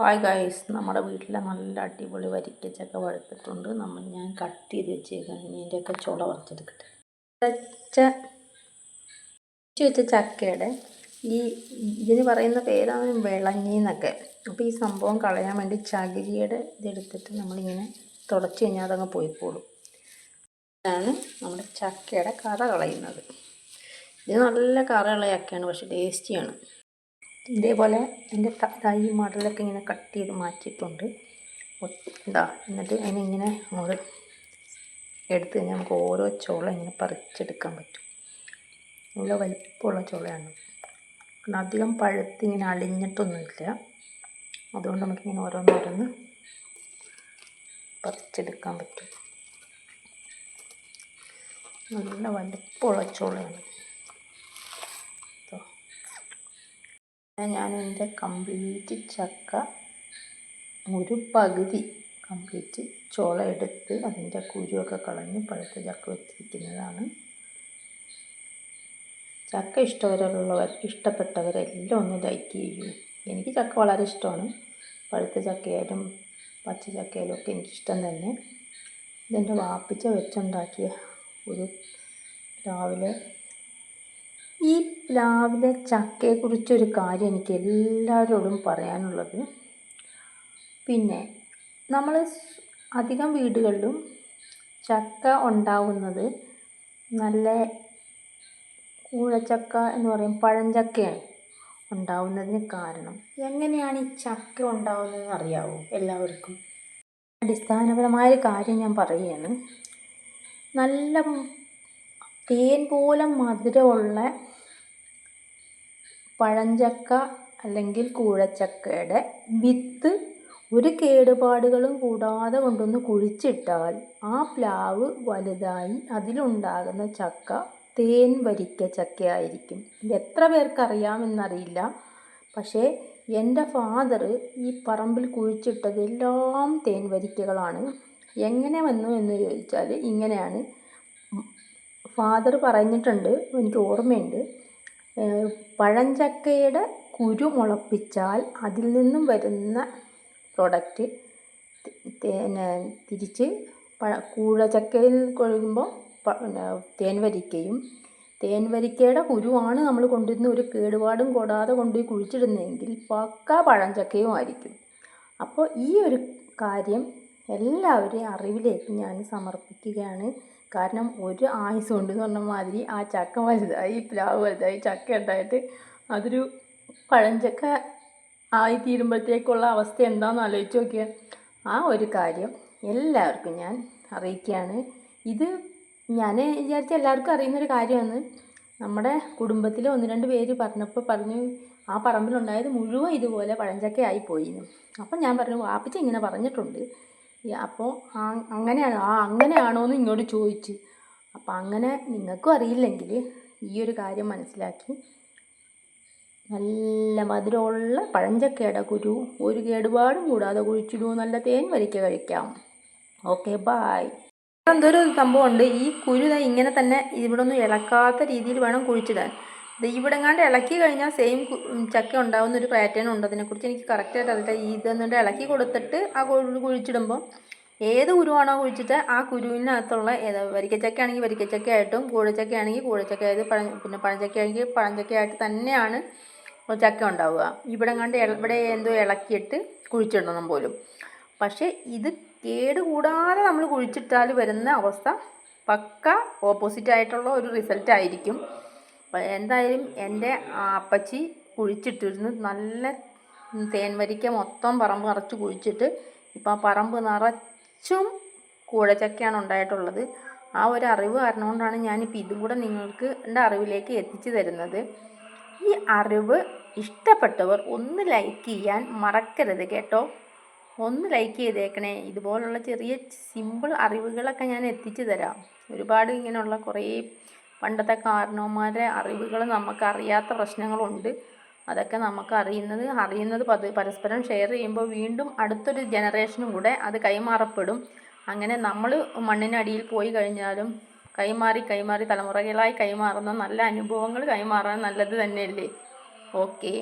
Hi guys നമ്മുടെ വീട്ടിലെ നല്ല അടിപൊളി വരിക്കച്ചക്ക വഴുത്തിട്ടുണ്ട് നമ്മൾ ഞാൻ കട്ട് ചെയ്ത് വെച്ചേക്കാണ്. ഇനി ഇതിന്റെയൊക്കെ ചുള വറുത്തെടുക്കട്ടെ. വെച്ച വെച്ച ചക്കയുടെ ഈ ഇതിന് പറയുന്ന പേരാണ് വിളഞ്ഞി എന്നൊക്കെ. അപ്പോൾ ഈ സംഭവം കളയാൻ വേണ്ടി ചകിരിയുടെ ഇതെടുത്തിട്ട് നമ്മളിങ്ങനെ തുടച്ച് കഴിഞ്ഞാൽ അതങ്ങ് പോയിക്കോളും. ഇതാണ് നമ്മുടെ ചക്കയുടെ കറ കളയുന്നത്. ഇത് നല്ല കറ ചക്കയാണ് പക്ഷേ ടേസ്റ്റിയാണ് ഇതേപോലെ എന്റെ തായി മോഡലൊക്കെ ഇങ്ങനെ കട്ട് ചെയ്ത് മാറ്റിയിട്ടുണ്ട്. എന്താ എന്നിട്ട് അതിനിങ്ങനെ അങ്ങോട്ട് എടുത്ത് കഴിഞ്ഞാൽ നമുക്ക് ഓരോ ചോള ഇങ്ങനെ പറിച്ചെടുക്കാൻ പറ്റും. നല്ല വലിപ്പമുള്ള ചോളയാണ്. കാരണം അധികം പഴുത്ത് ഇങ്ങനെ അളിഞ്ഞിട്ടൊന്നുമില്ല. അതുകൊണ്ട് നമുക്കിങ്ങനെ ഓരോന്നോരോന്ന് പറിച്ചെടുക്കാൻ പറ്റും. നല്ല വലിപ്പമുള്ള ചോളയാണ്. ഞാൻ എന്റെ കംപ്ലീറ്റ് ചക്ക ഒരു പകുതി കംപ്ലീറ്റ് ചോള എടുത്ത് അതിന്റെ കുരുവൊക്കെ കളഞ്ഞ് പഴുത്ത ചക്ക വെച്ചിരിക്കുന്നതാണ്. ചക്ക ഇഷ്ടമുള്ളവർ ഇഷ്ടപ്പെട്ടവരെല്ലാം ഒന്ന് ലൈക്ക് ചെയ്യൂ. എനിക്ക് ചക്ക വളരെ ഇഷ്ടമാണ്. പഴുത്ത ചക്കയായാലും പച്ച ചക്കയായാലും ഒക്കെ എനിക്കിഷ്ടം തന്നെ. ഇതെന്റെ വാപ്പിച്ച വെച്ചുണ്ടാക്കിയ ഒരു രാവിലെ പ്ലാവിലെ ചക്കയെക്കുറിച്ചൊരു കാര്യം എനിക്ക് എല്ലാവരോടും പറയാനുള്ളത്. പിന്നെ നമ്മൾ അധികം വീടുകളിലും ചക്ക ഉണ്ടാവുന്നത് നല്ല കൂഴച്ചക്ക എന്ന് പറയും പഴഞ്ചക്കയാണ് ഉണ്ടാവുന്നതിന് കാരണം. എങ്ങനെയാണ് ഈ ചക്ക ഉണ്ടാവുന്നതെന്ന് അറിയാവോ എല്ലാവർക്കും? അടിസ്ഥാനപരമായ കാര്യം ഞാൻ പറയുകയാണ്. നല്ല തേൻ പോലെ മധുരമുള്ള പഴഞ്ചക്ക അല്ലെങ്കിൽ കൂഴച്ചക്കയുടെ വിത്ത് ഒരു കേടുപാടുകളും കൂടാതെ കൊണ്ടൊന്ന് കുഴിച്ചിട്ടാൽ ആ പ്ലാവ് വലുതായി അതിലുണ്ടാകുന്ന ചക്ക തേൻ വരിക്ക ചക്കയായിരിക്കും. എത്ര പേർക്കറിയാമെന്നറിയില്ല. പക്ഷേ എന്റെ ഫാദർ ഈ പറമ്പിൽ കുഴിച്ചിട്ടതെല്ലാം തേൻ വരിക്കകളാണ്. എങ്ങനെ വന്നു എന്ന് ചോദിച്ചാൽ ഇങ്ങനെയാണ്. ഫാദർ പറഞ്ഞിട്ടുണ്ട്. എനിക്ക് ഓർമ്മയുണ്ട്. പഴഞ്ചക്കയുടെ കുരു മുളപ്പിച്ചാൽ അതിൽ നിന്നും വരുന്ന പ്രൊഡക്റ്റ് പിന്നെ തിരിച്ച് കൂഴച്ചക്കയിൽ കൊഴുകുമ്പോൾ പിന്നെ തേൻ വരിക്കയും. തേൻ വരിക്കയുടെ കുരുവാണ് നമ്മൾ കൊണ്ടുവരുന്ന ഒരു കേടുപാടും കൂടാതെ കൊണ്ടുപോയി കുഴിച്ചിടുന്നതെങ്കിൽ പക്ക പഴഞ്ചക്കയും ആയിരിക്കും. അപ്പോൾ ഈ ഒരു കാര്യം എല്ലാവരെയും അറിവിലേക്ക് ഞാൻ സമർപ്പിക്കുകയാണ്. കാരണം ഒരു ആയുസ് കൊണ്ട് പറഞ്ഞ മാതിരി ആ ചക്ക വലുതായി പ്ലാവ് വലുതായി ചക്ക ഉണ്ടായിട്ട് അതൊരു പഴഞ്ചക്ക ആയി തീരുമ്പോഴത്തേക്കുള്ള അവസ്ഥ എന്താണെന്ന് ആലോചിച്ച് നോക്കിയാൽ ആ ഒരു കാര്യം എല്ലാവർക്കും ഞാൻ അറിയിക്കുകയാണ്. ഇത് ഞാൻ വിചാരിച്ച എല്ലാവർക്കും അറിയുന്നൊരു കാര്യമാണ്. നമ്മുടെ കുടുംബത്തിൽ ഒന്ന് രണ്ട് പേര് പറഞ്ഞപ്പോൾ പറഞ്ഞു ആ പറമ്പിലുണ്ടായത് മുഴുവൻ ഇതുപോലെ പഴഞ്ചക്കയായി പോയിരുന്നു അപ്പം ഞാൻ പറഞ്ഞു വാപ്പിച്ച് ഇങ്ങനെ പറഞ്ഞിട്ടുണ്ട്. അപ്പോൾ അങ്ങനെയാണ് ആ അങ്ങനെയാണോ എന്ന് ഇങ്ങോട്ട് ചോദിച്ചു. അപ്പം അങ്ങനെ നിങ്ങൾക്കും അറിയില്ലെങ്കിൽ ഈ ഒരു കാര്യം മനസ്സിലാക്കി. നല്ല മധുരമുള്ള പഴഞ്ചക്കയുടെ കുരു ഒരു കേടുപാടും കൂടാതെ കുഴിച്ചിടൂ നല്ല തേൻ വരിക്ക കഴിക്കാം. ഓക്കെ ബായ് എന്തൊരു സംഭവമുണ്ട്. ഈ കുരു ഇങ്ങനെ തന്നെ ഇവിടെ ഒന്നും ഇളക്കാത്ത രീതിയിൽ വേണം കുഴിച്ചിടാൻ. ഇവിടെ എങ്ങാണ്ട് ഇളക്കി കഴിഞ്ഞാൽ സെയിം ചക്ക ഉണ്ടാകുന്ന ഒരു പാറ്റേൺ ഉണ്ട്. അതിനെക്കുറിച്ച് എനിക്ക് കറക്റ്റായിട്ട് അറിയില്ല. ഇതെന്നിട്ട് ഇളക്കി കൊടുത്തിട്ട് ആ കുഴി കുഴിച്ചിടുമ്പോൾ ഏത് കുരുവാണോ കുഴിച്ചിട്ട് ആ കുരുവിനകത്തുള്ള ഏത് വരിക്കച്ചക്ക ആണെങ്കിൽ വരിക്കച്ചക്ക ആയിട്ടും കൂഴച്ചക്ക ആണെങ്കിൽ ആയത് പഴ പിന്നെ പഴഞ്ചക്ക ആണെങ്കിൽ പഴഞ്ചക്ക ആയിട്ട് തന്നെയാണ് ചക്ക ഉണ്ടാവുക. ഇവിടെ കണ്ട് ഇവിടെ എന്തോ ഇളക്കിയിട്ട് കുഴിച്ചിടണം പോലും. പക്ഷേ ഇത് കേട് കൂടാതെ നമ്മൾ കുഴിച്ചിട്ടാൽ വരുന്ന അവസ്ഥ പക്ക ഓപ്പോസിറ്റ് ആയിട്ടുള്ള ഒരു റിസൾട്ട് ആയിരിക്കും. എന്തായാലും എന്റെ അപ്പച്ചി കുഴിച്ചിട്ടിരുന്നു. നല്ല തേൻവരിക്ക മൊത്തം പറമ്പ് നിറച്ച് കുഴിച്ചിട്ട് ഇപ്പം ആ പറമ്പ് നിറച്ചും കൂഴച്ചക്കയാണ് ഉണ്ടായിട്ടുള്ളത്. ആ ഒരു അറിവ് കാരണം കൊണ്ടാണ് ഞാനിപ്പോൾ ഇതും കൂടെ നിങ്ങൾക്ക് എന്റെ അറിവിലേക്ക് എത്തിച്ചു തരുന്നത്. ഈ അറിവ് ഇഷ്ടപ്പെട്ടവർ ഒന്ന് ലൈക്ക് ചെയ്യാൻ മറക്കരുത് കേട്ടോ. ഒന്ന് ലൈക്ക് ചെയ്തേക്കണേ. ഇതുപോലുള്ള ചെറിയ സിമ്പിൾ അറിവുകളൊക്കെ ഞാൻ എത്തിച്ചു തരാം. ഒരുപാട് ഇങ്ങനെയുള്ള കുറേ പണ്ടത്തെ കാരണവന്മാരുടെ അറിവുകൾ നമുക്കറിയാത്ത പ്രശ്നങ്ങളുണ്ട്. അതൊക്കെ നമുക്ക് അറിയുന്നത് അറിയുന്നത് പത് പരസ്പരം ഷെയർ ചെയ്യുമ്പോൾ വീണ്ടും അടുത്തൊരു ജനറേഷനും കൂടെ അത് കൈമാറപ്പെടും. അങ്ങനെ നമ്മൾ മണ്ണിനടിയിൽ പോയി കഴിഞ്ഞാലും കൈമാറി കൈമാറി തലമുറകളായി കൈമാറുന്ന നല്ല അനുഭവങ്ങൾ കൈമാറാൻ നല്ലത് തന്നെയല്ലേ? ഓക്കേ